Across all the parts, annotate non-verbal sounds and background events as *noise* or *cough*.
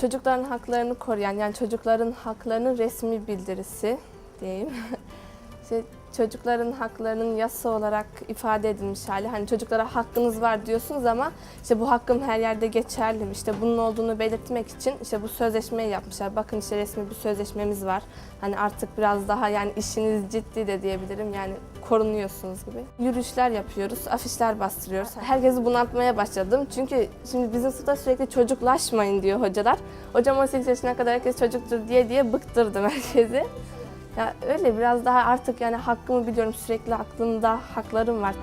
Çocukların haklarını koruyan yani çocukların haklarının resmi bildirisi diyeyim. İşte *laughs* çocukların haklarının yasa olarak ifade edilmiş hali. Hani çocuklara hakkınız var diyorsunuz ama işte bu hakkım her yerde geçerli mi? İşte bunun olduğunu belirtmek için işte bu sözleşmeyi yapmışlar. Bakın işte resmi bir sözleşmemiz var. Hani artık biraz daha yani işiniz ciddi de diyebilirim. Yani korunuyorsunuz gibi. Yürüyüşler yapıyoruz, afişler bastırıyoruz. Herkesi bunaltmaya başladım. Çünkü şimdi bizim sınıfta sürekli çocuklaşmayın diyor hocalar. Hocam 18 yaşına kadar herkes çocuktur diye diye bıktırdım *laughs* herkesi. Ya öyle biraz daha artık yani hakkımı biliyorum sürekli aklımda haklarım var.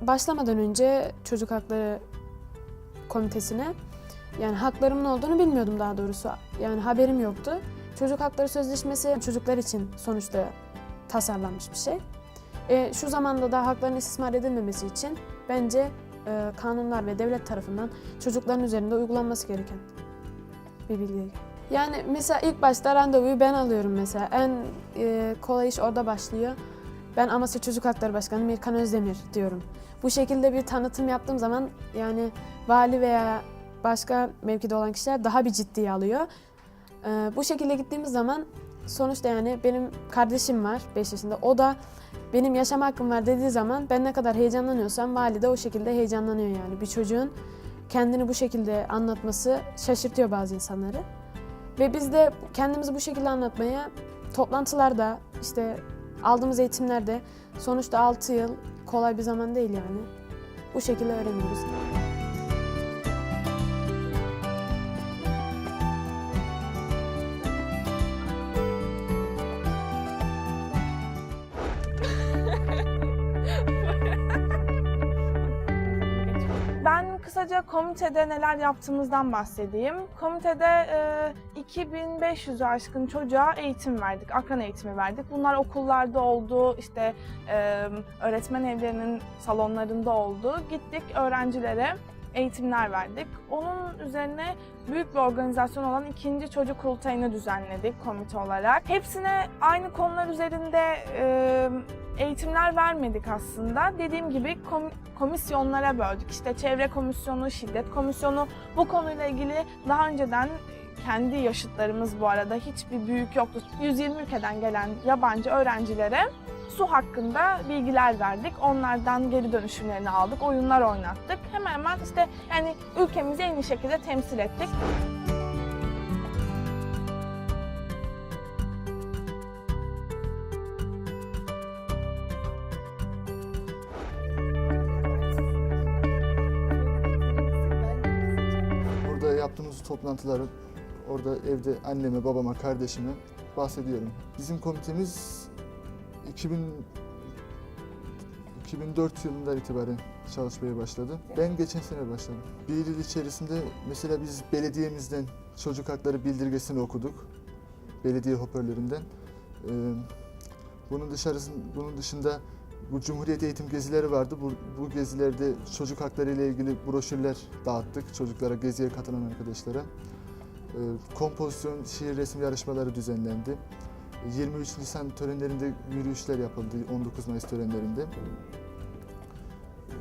Başlamadan önce çocuk hakları komitesine yani haklarımın olduğunu bilmiyordum daha doğrusu. Yani haberim yoktu. Çocuk hakları sözleşmesi çocuklar için sonuçta tasarlanmış bir şey. E, şu zamanda da hakların istismar edilmemesi için bence e, kanunlar ve devlet tarafından çocukların üzerinde uygulanması gereken bir bilgi. Yani mesela ilk başta randevuyu ben alıyorum mesela. En e, kolay iş orada başlıyor. Ben Amasya Çocuk Hakları Başkanı Mirkan Özdemir diyorum. Bu şekilde bir tanıtım yaptığım zaman yani vali veya başka mevkide olan kişiler daha bir ciddiye alıyor. E, bu şekilde gittiğimiz zaman sonuçta yani benim kardeşim var 5 yaşında. O da benim yaşam hakkım var dediği zaman ben ne kadar heyecanlanıyorsam vali de o şekilde heyecanlanıyor yani. Bir çocuğun kendini bu şekilde anlatması şaşırtıyor bazı insanları. Ve biz de kendimizi bu şekilde anlatmaya toplantılarda işte aldığımız eğitimlerde sonuçta 6 yıl kolay bir zaman değil yani. Bu şekilde öğreniyoruz. Kısaca komitede neler yaptığımızdan bahsedeyim. Komitede e, 2500'ü aşkın çocuğa eğitim verdik, akran eğitimi verdik. Bunlar okullarda oldu, işte e, öğretmen evlerinin salonlarında oldu. Gittik öğrencilere eğitimler verdik. Onun üzerine büyük bir organizasyon olan ikinci çocuk kurultayını düzenledik komite olarak. Hepsine aynı konular üzerinde eğitimler vermedik aslında. Dediğim gibi kom- komisyonlara böldük. İşte çevre komisyonu, şiddet komisyonu bu konuyla ilgili daha önceden kendi yaşıtlarımız bu arada hiçbir büyük yoktu. 120 ülkeden gelen yabancı öğrencilere su hakkında bilgiler verdik. Onlardan geri dönüşümlerini aldık, oyunlar oynattık. Hemen hemen işte yani ülkemizi en iyi şekilde temsil ettik. Burada yaptığımız toplantıları, orada evde anneme, babama, kardeşime bahsediyorum. Bizim komitemiz 2000 2004 yılından itibaren çalışmaya başladı. Ben geçen sene başladım. Bir yıl içerisinde mesela biz belediyemizden çocuk hakları bildirgesini okuduk. Belediye hoparlöründen. Ee, bunun dışarısın, bunun dışında bu Cumhuriyet Eğitim Gezileri vardı. Bu, bu gezilerde çocuk hakları ile ilgili broşürler dağıttık çocuklara, geziye katılan arkadaşlara. Ee, kompozisyon, şiir resim yarışmaları düzenlendi. 23 Nisan törenlerinde yürüyüşler yapıldı, 19 Mayıs törenlerinde.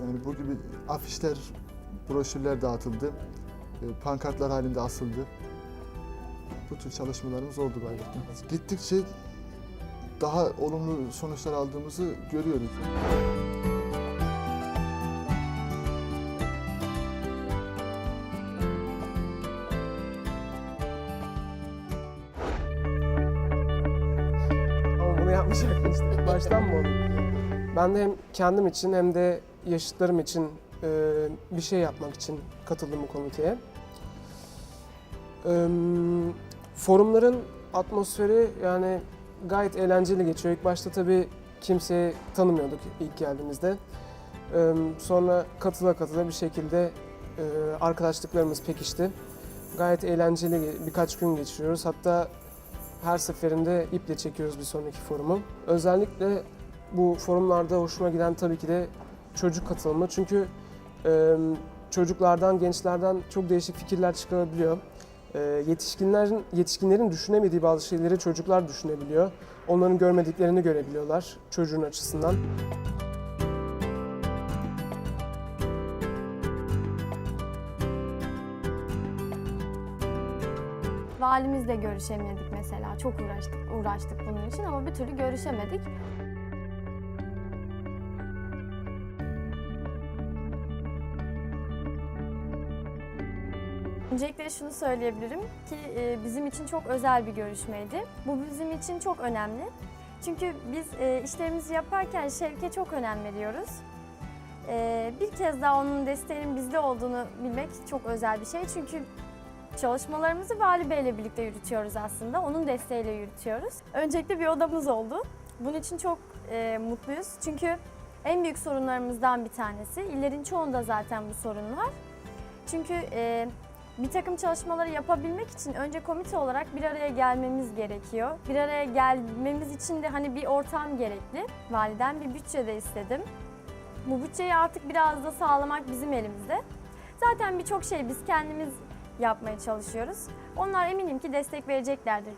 Yani bu gibi afişler, broşürler dağıtıldı. Ee, Pankartlar halinde asıldı. Bu tür çalışmalarımız oldu gayet. Gittikçe daha olumlu sonuçlar aldığımızı görüyoruz. Yapmayacaktım işte. Baştan mı oldu? Ben de hem kendim için hem de yaşıtlarım için e, bir şey yapmak için katıldım bu komiteye. E, forumların atmosferi yani gayet eğlenceli geçiyor. İlk başta tabii kimseyi tanımıyorduk ilk geldiğimizde. E, sonra katıla katıla bir şekilde e, arkadaşlıklarımız pekişti. Gayet eğlenceli birkaç gün geçiriyoruz. Hatta her seferinde iple çekiyoruz bir sonraki forumu. Özellikle bu forumlarda hoşuma giden tabii ki de çocuk katılımı. Çünkü e, çocuklardan, gençlerden çok değişik fikirler çıkabiliyor. Ee, yetişkinlerin yetişkinlerin düşünemediği bazı şeyleri çocuklar düşünebiliyor. Onların görmediklerini görebiliyorlar çocuğun açısından. Valimizle görüşemedik. Çok uğraştık, uğraştık bunun için ama bir türlü görüşemedik. Öncelikle şunu söyleyebilirim ki e, bizim için çok özel bir görüşmeydi. Bu bizim için çok önemli. Çünkü biz e, işlerimizi yaparken Şevke çok önem veriyoruz. E, Bir kez daha onun desteğinin bizde olduğunu bilmek çok özel bir şey. Çünkü Çalışmalarımızı Vali Bey'le birlikte yürütüyoruz aslında. Onun desteğiyle yürütüyoruz. Öncelikle bir odamız oldu. Bunun için çok e, mutluyuz. Çünkü en büyük sorunlarımızdan bir tanesi. İllerin çoğunda zaten bu sorun var. Çünkü e, bir takım çalışmaları yapabilmek için önce komite olarak bir araya gelmemiz gerekiyor. Bir araya gelmemiz için de hani bir ortam gerekli. Validen bir bütçe de istedim. Bu bütçeyi artık biraz da sağlamak bizim elimizde. Zaten birçok şey biz kendimiz yapmaya çalışıyoruz. Onlar eminim ki destek vereceklerdir.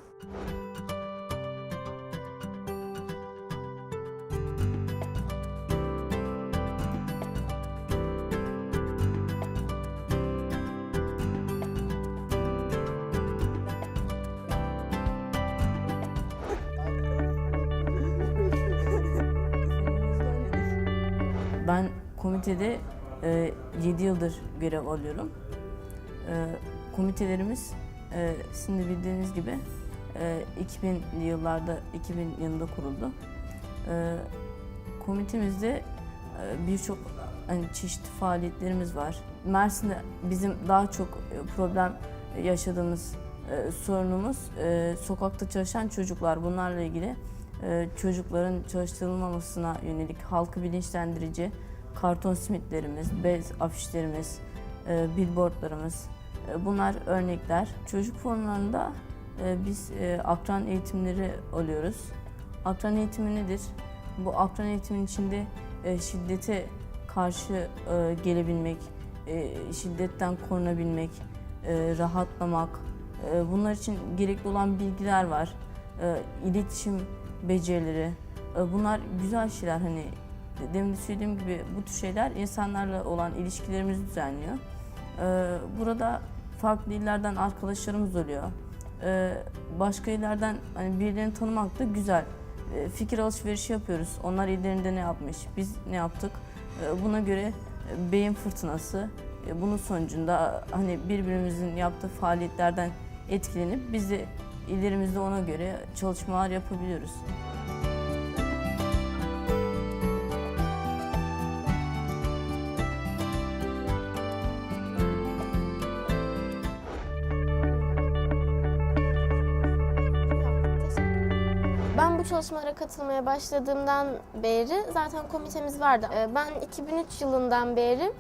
Ben komitede e, 7 yıldır görev alıyorum. E, komitelerimiz e, sizin de bildiğiniz gibi e, 2000'li yıllarda 2000 yılında kuruldu. E, komitemizde e, birçok hani çeşitli faaliyetlerimiz var. Mersin'de bizim daha çok e, problem yaşadığımız sorunumuz sokakta çalışan çocuklar. Bunlarla ilgili çocukların çalıştırılmamasına yönelik halkı bilinçlendirici karton simitlerimiz, bez afişlerimiz, billboardlarımız bunlar örnekler. Çocuk forumlarında e, biz e, akran eğitimleri alıyoruz. Akran eğitimi nedir? Bu akran eğitimin içinde e, şiddete karşı e, gelebilmek, e, şiddetten korunabilmek, e, rahatlamak, e, bunlar için gerekli olan bilgiler var. E, iletişim becerileri, e, bunlar güzel şeyler hani demin de söylediğim gibi bu tür şeyler insanlarla olan ilişkilerimizi düzenliyor. E, burada farklı illerden arkadaşlarımız oluyor. E, başka illerden hani birilerini tanımak da güzel. E, fikir alışverişi yapıyoruz. Onlar illerinde ne yapmış, biz ne yaptık. E, buna göre e, beyin fırtınası. E, bunun sonucunda hani birbirimizin yaptığı faaliyetlerden etkilenip biz de illerimizde ona göre çalışmalar yapabiliyoruz. Bu çalışmalara katılmaya başladığımdan beri zaten komitemiz vardı. Ee, Ben 2003 yılından beri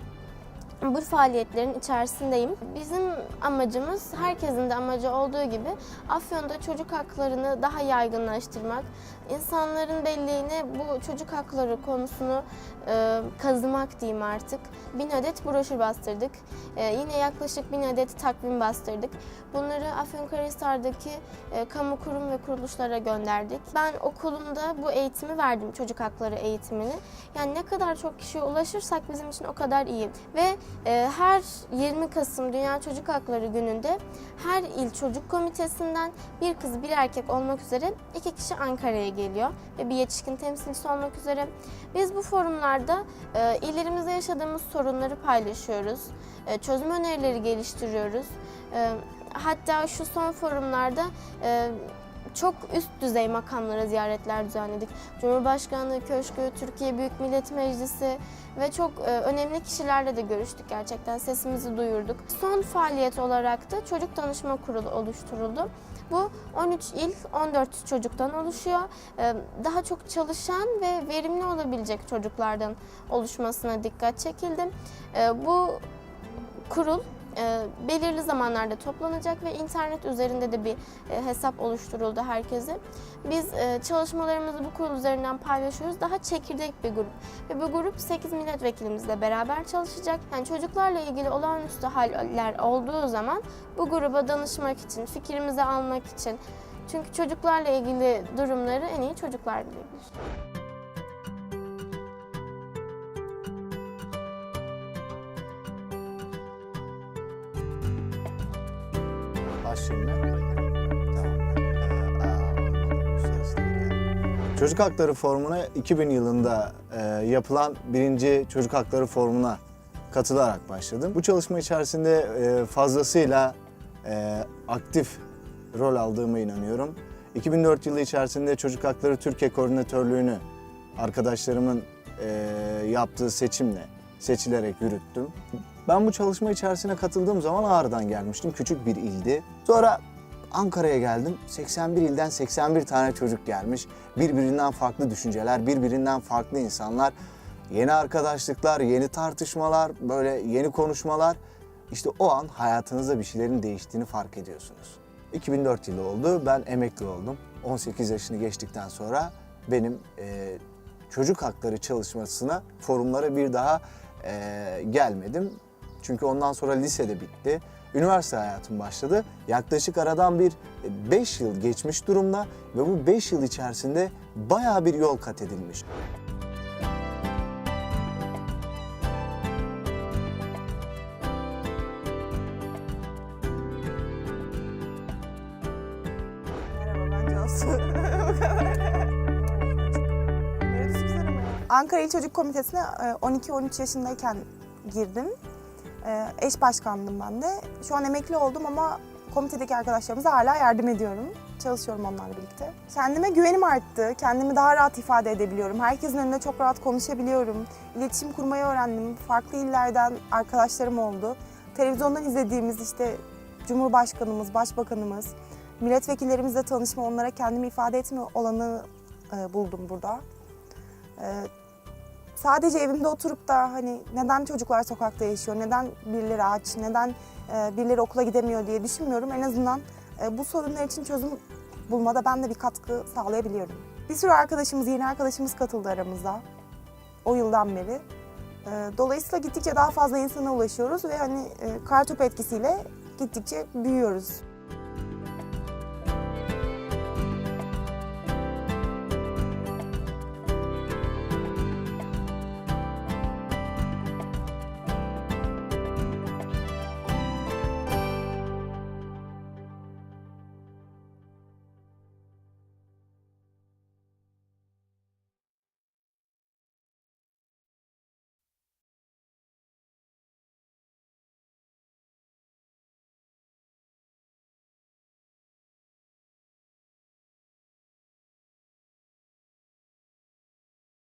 bu faaliyetlerin içerisindeyim. Bizim amacımız, herkesin de amacı olduğu gibi Afyon'da çocuk haklarını daha yaygınlaştırmak, insanların belleğine bu çocuk hakları konusunu e, kazımak diyeyim artık. Bin adet broşür bastırdık. E, yine yaklaşık bin adet takvim bastırdık. Bunları Afyonkarahisar'daki e, kamu kurum ve kuruluşlara gönderdik. Ben okulumda bu eğitimi verdim, çocuk hakları eğitimini. Yani ne kadar çok kişiye ulaşırsak bizim için o kadar iyi. Ve her 20 Kasım Dünya Çocuk Hakları Günü'nde her il çocuk komitesinden bir kız bir erkek olmak üzere iki kişi Ankara'ya geliyor ve bir yetişkin temsilcisi olmak üzere. Biz bu forumlarda e, illerimizde yaşadığımız sorunları paylaşıyoruz. E, çözüm önerileri geliştiriyoruz. E, hatta şu son forumlarda çok üst düzey makamlara ziyaretler düzenledik. Cumhurbaşkanlığı Köşkü, Türkiye Büyük Millet Meclisi ve çok e, önemli kişilerle de görüştük gerçekten. Sesimizi duyurduk. Son faaliyet olarak da Çocuk Danışma Kurulu oluşturuldu. Bu 13 il, 14 çocuktan oluşuyor. E, Daha çok çalışan ve verimli olabilecek çocuklardan oluşmasına dikkat çekildi. E, Bu kurul e, belirli zamanlarda toplanacak ve internet üzerinde de bir e, hesap oluşturuldu herkese. Biz e, çalışmalarımızı bu kurul üzerinden paylaşıyoruz. Daha çekirdek bir grup. Ve bu grup 8 milletvekilimizle beraber çalışacak. Yani çocuklarla ilgili olağanüstü haller olduğu zaman bu gruba danışmak için, fikrimizi almak için. Çünkü çocuklarla ilgili durumları en iyi çocuklar bilebilir. Çocuk Hakları Forumu'na 2000 yılında e, yapılan birinci Çocuk Hakları Forumu'na katılarak başladım. Bu çalışma içerisinde e, fazlasıyla e, aktif rol aldığıma inanıyorum. 2004 yılı içerisinde Çocuk Hakları Türkiye Koordinatörlüğü'nü arkadaşlarımın e, yaptığı seçimle seçilerek yürüttüm. Ben bu çalışma içerisine katıldığım zaman Ağrı'dan gelmiştim. Küçük bir ildi. Sonra Ankara'ya geldim. 81 ilden 81 tane çocuk gelmiş. Birbirinden farklı düşünceler, birbirinden farklı insanlar. Yeni arkadaşlıklar, yeni tartışmalar, böyle yeni konuşmalar. İşte o an hayatınızda bir şeylerin değiştiğini fark ediyorsunuz. 2004 yılı oldu. Ben emekli oldum. 18 yaşını geçtikten sonra benim e, çocuk hakları çalışmasına, forumlara bir daha e, gelmedim. Çünkü ondan sonra lisede bitti. Üniversite hayatım başladı. Yaklaşık aradan bir 5 yıl geçmiş durumda ve bu 5 yıl içerisinde bayağı bir yol kat edilmiş. *laughs* Ankara İl Çocuk Komitesi'ne e, 12-13 yaşındayken girdim. E, Eş başkandım ben de. Şu an emekli oldum ama komitedeki arkadaşlarımıza hala yardım ediyorum. Çalışıyorum onlarla birlikte. Kendime güvenim arttı. Kendimi daha rahat ifade edebiliyorum. Herkesin önünde çok rahat konuşabiliyorum. İletişim kurmayı öğrendim. Farklı illerden arkadaşlarım oldu. Televizyondan izlediğimiz işte Cumhurbaşkanımız, Başbakanımız, milletvekillerimizle tanışma, onlara kendimi ifade etme olanı e, buldum burada. Sadece evimde oturup da hani neden çocuklar sokakta yaşıyor, neden birileri aç, neden e, birileri okula gidemiyor diye düşünmüyorum. En azından e, bu sorunlar için çözüm bulmada ben de bir katkı sağlayabiliyorum. Bir sürü arkadaşımız, yeni arkadaşımız katıldı aramıza o yıldan beri. E, dolayısıyla gittikçe daha fazla insana ulaşıyoruz ve hani kartopu etkisiyle gittikçe büyüyoruz.